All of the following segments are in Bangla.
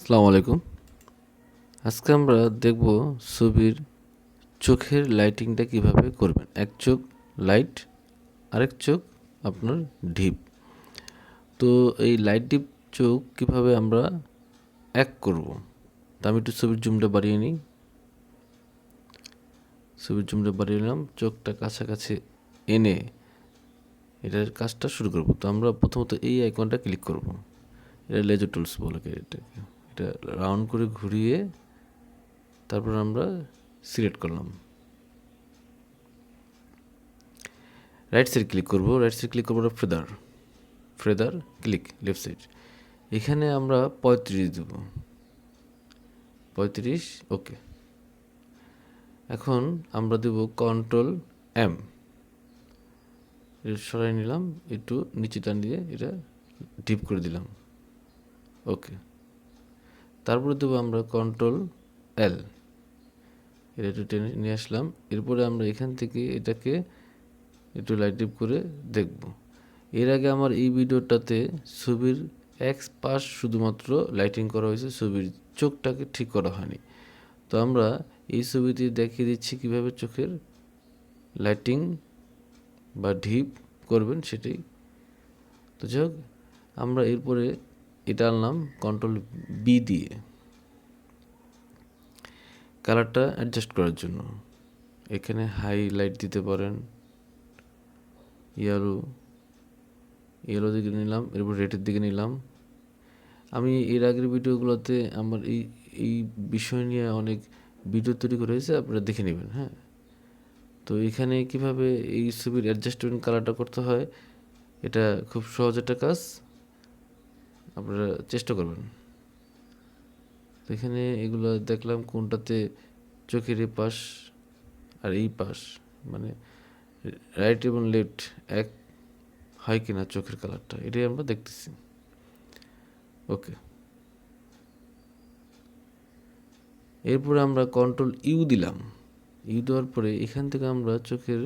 আসসালামু আলাইকুম। আজকে আমরা দেখব ছবির চোখের লাইটিংটা কীভাবে করবেন। এক চোখ লাইট আরেক চোখ আপনার ঢিপ তো এই লাইট ডিপ চোখ কীভাবে আমরা এক করব? তা আমি একটু ছবির জুমটা বাড়িয়ে নিই। ছবির জুমটা বাড়িয়ে নিলাম। চোখটা কাছাকাছি এনে এটার কাজটা শুরু করব। তো আমরা প্রথমত এই আইকনটা ক্লিক করব। এটা লেজার টুলস বলে এটাকে। এটা রাউন্ড করে ঘুরিয়ে তারপর আমরা সিলেক্ট করলাম। রাইট সাইড ক্লিক করব রাইট সাইড ক্লিক করব feather feather click left side এখানে আমরা পঁয়ত্রিশ দেব। পঁয়ত্রিশ ওকে এখন আমরা দেব কন্ট্রোল এম সরাই নিলাম, একটু নিচে টান দিয়ে এটা ডিপ করে দিলাম। ওকে তারপরে দেবো আমরা কন্ট্রোল এল এটা একটু টেনে নিয়ে আসলাম। এরপরে আমরা এখান থেকে এটাকে একটু লাইট ডিপ করে দেখব। এর আগে আমার এই ভিডিওটাতে ছবির এক পাশ শুধুমাত্র লাইটিং করা হয়েছে, ছবির চোখটাকে ঠিক করা হয়নি। তো আমরা এই ছবিটি দেখিয়ে দিচ্ছি কীভাবে চোখের লাইটিং বা ঢিপ করবেন সেটাই। তো যাই আমরা এরপরে এটা আনলাম কন্ট্রোল বি দিয়ে কালারটা অ্যাডজাস্ট করার জন্য। এখানে হাইলাইট দিতে পারেন ইয়েলো ইয়েলো দিকে নিলাম, এরপর রেডের দিকে নিলাম। আমি এর আগের ভিডিওগুলোতে আমার এই এই বিষয় নিয়ে অনেক ভিডিও তৈরি করে হয়েছে, আপনারা দেখে নেবেন হ্যাঁ। তো এখানে কীভাবে এই ছবির অ্যাডজাস্টমেন্ট কালারটা করতে হয়, এটা খুব সহজ একটা কাজ। আপনারা চেষ্টা করবেন। এখানে এগুলো দেখলাম কোনটাতে চোখের এই পাশ আর এই পাশ মানে রাইট এবং লেফট এক হয় কিনা চোখের কালারটা এটাই আমরা দেখতেছি। ওকে এরপরে আমরা কন্ট্রোল ইউ দিলাম। ইউ দেওয়ার পরে এখান থেকে আমরা চোখের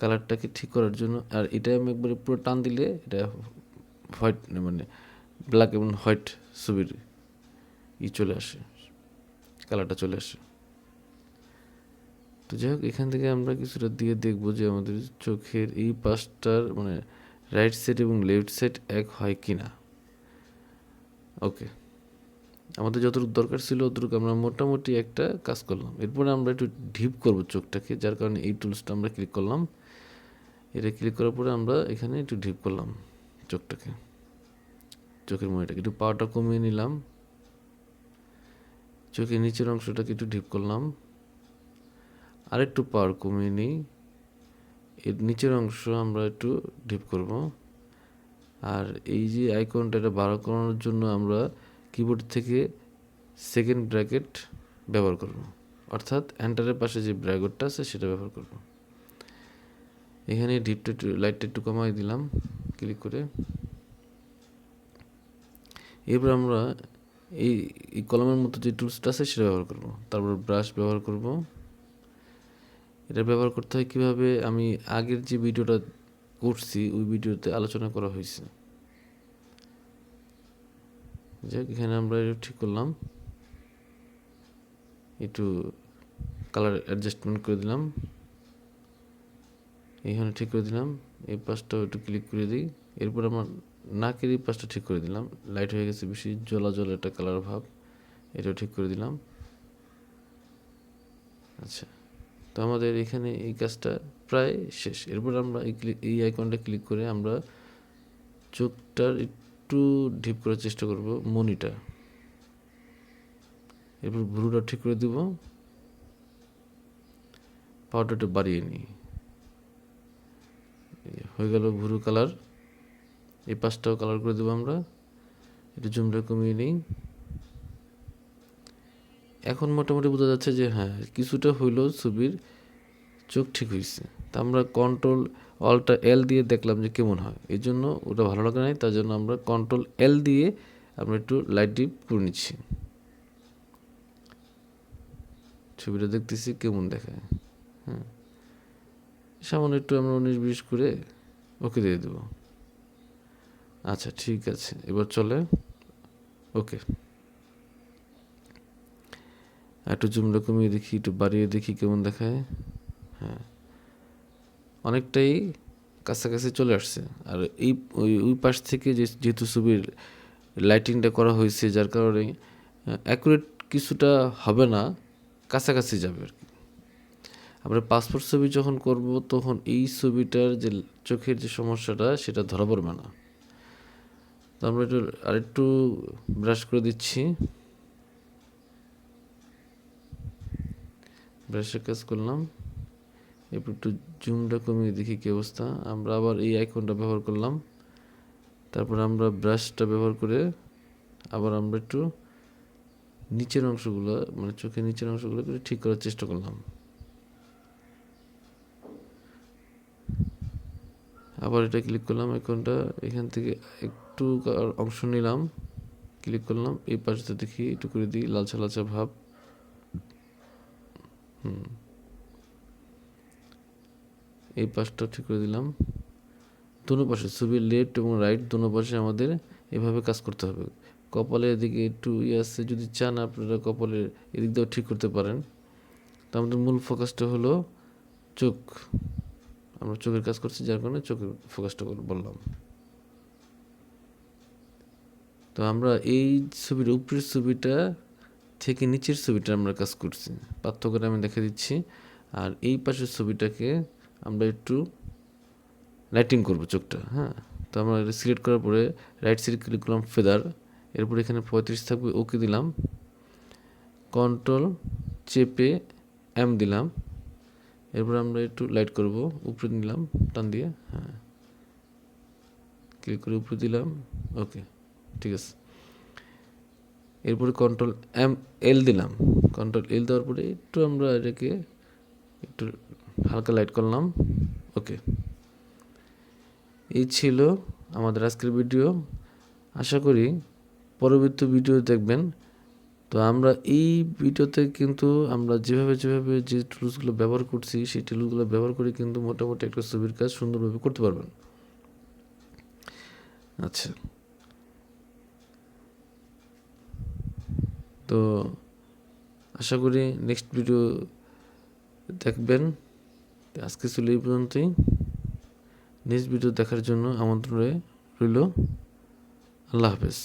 কালারটাকে ঠিক করার জন্য, আর এটা আমি একবারে পুরো টান দিলে এটা হোয়াইট মানে ব্ল্যাক এবং হোয়াইট ছবির ই চলে আসে কালারটা চলে আসে। তো যাই হোক, এখান থেকে আমরা কিছুটা দিয়ে দেখব যে আমাদের চোখের এই পাশটার মানে রাইট সাইড এবং লেফট সাইড এক হয় কি না। ওকে আমাদের যতটুকু দরকার ছিল অতটুকু আমরা মোটামুটি একটা কাজ করলাম। এরপরে আমরা একটু ঢিপ করব চোখটাকে, যার কারণে এই টুলসটা আমরা ক্লিক করলাম। এটা ক্লিক করার পরে আমরা এখানে একটু ঢিপ করলাম চোখটাকে। চোখের মনিটাকে একটু পাওয়ারটা কমিয়ে নিলাম। চোখের নিচের অংশটাকে একটু ঢিপ করলাম। আরেকটু পাওয়ার কমিয়ে নিই। এর নিচের অংশ আমরা একটু ঢিপ করব। আর এই যে আইকনটা এটা বাড়া করানোর জন্য আমরা কিবোর্ড থেকে সেকেন্ড ব্র্যাকেট ব্যবহার করব। অর্থাৎ এন্টারের পাশে যে ব্র্যাকেটটা আছে সেটা ব্যবহার করব। এখানে ডিপটা একটু লাইটটা একটু কমাই দিলাম ক্লিক করে। এরপর আমরা এই এই কলমের মতো যে টুলসটা আছে সেটা ব্যবহার করব। তারপর ব্রাশ ব্যবহার করব। এটা ব্যবহার করতে হয় কীভাবে? আমি আগের যে ভিডিওটা করছি, ওই ভিডিওতে আলোচনা করা হয়েছে। যাক, এখানে আমরা এটা ঠিক করলাম। একটু কালার অ্যাডজাস্টমেন্ট করে দিলাম। এইখানে ঠিক করে দিলাম। এই পাশটাও একটু ক্লিক করে দিই। এরপর আমার নাকের এই পাশটা ঠিক করে দিলাম। লাইট হয়ে গেছে বেশি জ্বলা জলা একটা কালার ভাব, এটাও ঠিক করে দিলাম। আচ্ছা তো আমাদের এখানে এই কাজটা প্রায় শেষ। এরপর আমরা এই ক্লিক এই আইকনটা ক্লিক করে আমরা চোখটার একটু ডিপ করার চেষ্টা করব মনিটা এরপর ভুরুটা ঠিক করে দিব। পাউডারটা বাড়িয়ে নিই। হয়ে গেল ভুরু কালার এই পাশটাও কালার করে দেবো আমরা। একটু জুমটা কমিয়ে নিই। এখন মোটামুটি বোঝা যাচ্ছে যে হ্যাঁ কিছুটা হইলেও ছবির চোখ ঠিক হয়েছে তা আমরা কন্ট্রোল অলটা এল দিয়ে দেখলাম যে কেমন হয়। এই জন্য ওটা ভালো লাগে নাই, তার জন্য আমরা কন্ট্রোল এল দিয়ে আমরা একটু লাইট ডিপ করে নিচ্ছি। ছবিটা দেখতেছি কেমন দেখায়। হ্যাঁ সামান্য একটু আমরা উনিশ বিশ করে ওকে দিয়ে দেবো। আচ্ছা ঠিক আছে। এবার চলে। ওকে। একটু জুমটা কমিয়ে দেখি, একটু বাড়িয়ে দেখি কেমন দেখায়। হ্যাঁ। অনেকটাই কাছাকাছি চলে আসছে। আর এই, ওই ওই পাশ থেকে যে, যেহেতু ছবির লাইটিংটা করা হয়েছে, যার কারণে অ্যাকুরেট কিছুটা হবে না, কাছাকাছি যাবে আর কি। আমরা পাসপোর্ট ছবি যখন করব, তখন এই ছবিটার যে, চোখের যে সমস্যাটা, সেটা ধরা পড়বে না। তো আমরা একটু, আরেকটু ব্রাশ করে দিচ্ছি। ব্রাশের কাজ করলাম। এরপর একটু জুমটা কমিয়ে দেখি কী অবস্থা। আমরা আবার এই আইকনটা ব্যবহার করলাম। তারপর আমরা ব্রাশটা ব্যবহার করে আবার আমরা একটু নিচের অংশগুলো মানে চোখের নিচের অংশগুলো ঠিক করার চেষ্টা করলাম। আবার এটা ক্লিক করলাম, এখনটা এখান থেকে একটু অংশ নিলাম ক্লিক করলাম, এই পাশটা দেখি, একটু করে দিই, লালচা লালচা ভাব। হুম। এই পাশটা ঠিক করে দিলাম। দোনো পাশে, ছবি লেফট এবং রাইট দোনো পাশে আমাদের এভাবে কাজ করতে হবে। কপালের দিকে একটু ইয়ে আছে, যদি চান আপনারা কপালের এদিক দিয়েও ঠিক করতে পারেন। তো আমাদের মূল ফোকাসটা হলো চোখ। আমরা চোখের কাজ করছি যার কারণে চোখের ফোকাসটা বললাম। তো আমরা এই ছবির উপরের ছবিটা থেকে নিচের ছবিটা আমরা কাজ করছি। পার্থক্যটা আমি দেখে দিচ্ছি। আর এই পাশের ছবিটাকে আমরা একটু লাইটিং করব চোখটা হ্যাঁ? তো আমরা সিলেক্ট করার পরে রাইট সাইড ক্লিক করলাম ফেদার এরপর এখানে পঁয়ত্রিশ থাকবে ওকে দিলাম। কন্ট্রোল চেপে এম দিলাম। এরপর আমরা একটু লাইট করব, উপরে নিলাম, টান দিয়ে হ্যাঁ। ক্লিক করে উপরে দিলাম ওকে ঠিক আছে। এরপরে কন্ট্রোল এম এল দিলাম। কন্ট্রোল এল দেওয়ার পরে একটু আমরা এটাকে একটু হালকা লাইট করলাম ওকে এই ছিল আমাদের আজকের ভিডিও আশা করি পরবর্তী ভিডিও দেখবেন। তো আমরা এই ভিডিওতে কিন্তু আমরা যেভাবে যেভাবে যে টুলসগুলো ব্যবহার করছি, সেই টুলসগুলো ব্যবহার করে কিন্তু মোটামুটি একটা ছবির কাজ সুন্দরভাবে করতে পারবেন। আচ্ছা। তো আশা করি নেক্সট ভিডিও দেখবেন। আজকে ছিল এই পর্যন্তই। নেক্সট ভিডিও দেখার জন্য আমন্ত্রণ রইল। আল্লাহ হাফেজ।